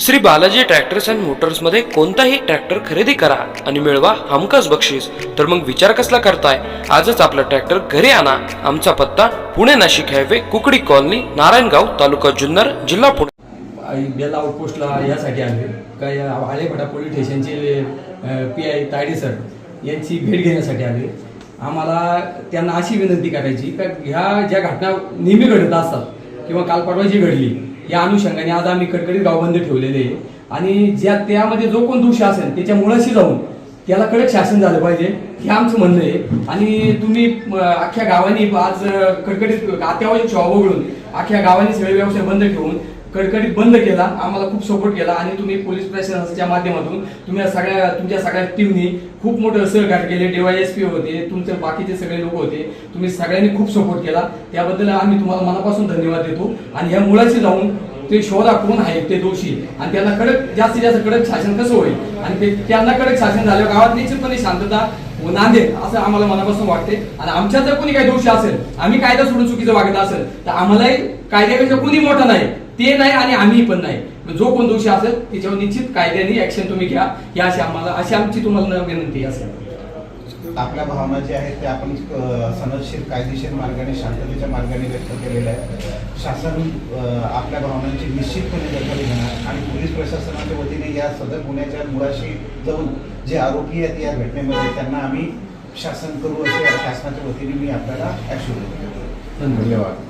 Shri Balaji tractors and मोटर्समध्ये कोणताही tractor खरेदी करा आणि मिळवा हमखास बक्षीस. तर मग विचार कसला करताय? आजच आपला ट्रॅक्टर घरी आणा. आमचा पत्ता पुणे नाशिक हायवे कुकडी कॉलनी नारायणगाव तालुका जुन्नर जिल्हा पुणे. आई बेल आउटपोस्टला यासाठी आले काय Alephata police station P I Tade sir यांची भेट घेण्यासाठी आले आम्हाला त्यांना अशी विनंती करायची का ह्या ज्या घटना नेहमी घडत असतात किंवा काल परवा जी घडली या अनुषंगाने आज आम्ही कडकडीत गावबंद ठेवलेले आहे. आणि ज्या त्यामध्ये जो कोण दोषी असेल त्याच्या मुळाशी जाऊन त्याला कडक शासन झालं पाहिजे हे आमचं म्हणणं आहे. आणि तुम्ही अख्ख्या गावाने आज कडकडीत अत्यावश्यक शॉप वगळून अख्ख्या गावाने सगळे व्यवसाय बंद ठेवून कडकडीत बंद केला आम्हाला खूप सपोर्ट केला आणि तुम्ही पोलीस प्रशासनाच्या माध्यमातून तुम्ही सगळ्या तुमच्या सगळ्या टीमनी खूप मोठं सहकार्य केले. डीवायएसपी होते तुमचे बाकीचे सगळे लोक होते. तुम्ही सगळ्यांनी खूप सपोर्ट केला. त्याबद्दल आम्ही तुम्हाला मनापासून धन्यवाद देतो. आणि ह्या मुळाशी जाऊन ते शोधा कोण आहेत ते दोषी. आणि त्यांना कडक जास्तीत जास्त कडक शासन कसं होईल? आणि ते त्यांना कडक शासन झाल्यावर गावात निश्चितपणे शांतता नांदेल असं आम्हाला मनापासून वाटते. आणि आमच्या जर कोणी काही दोषी असेल आम्ही कायदा सोडून चुकीचं वागत असेल तर आम्हालाही कायद्यापेक्षा कोणी मोठा नाही. ते नाही आणि आम्ही पण नाही. जो कोण दोषी असेल त्याच्यावर निश्चित कायद्याने ऍक्शन तुम्ही घ्या. या अशी आम्हाला अशी आमची तुम्हाला विनंती असेल आपल्या भावना ज्या आहेत त्या आपण सनदशीर कायदेशीर मार्गाने शांततेच्या मार्गाने व्यक्त केलेल्या आहेत. शासन आपल्या भावनांची निश्चितपणे दखल घेणार आणि पोलीस प्रशासनाच्या वतीने या सदर गुन्ह्याच्या मुळाशी जाऊन जे आरोपी आहेत या घटनेमध्ये त्यांना आम्ही शासन करू असे शासनाच्या वतीने मी आपल्याला ॲक्शन धन्यवाद.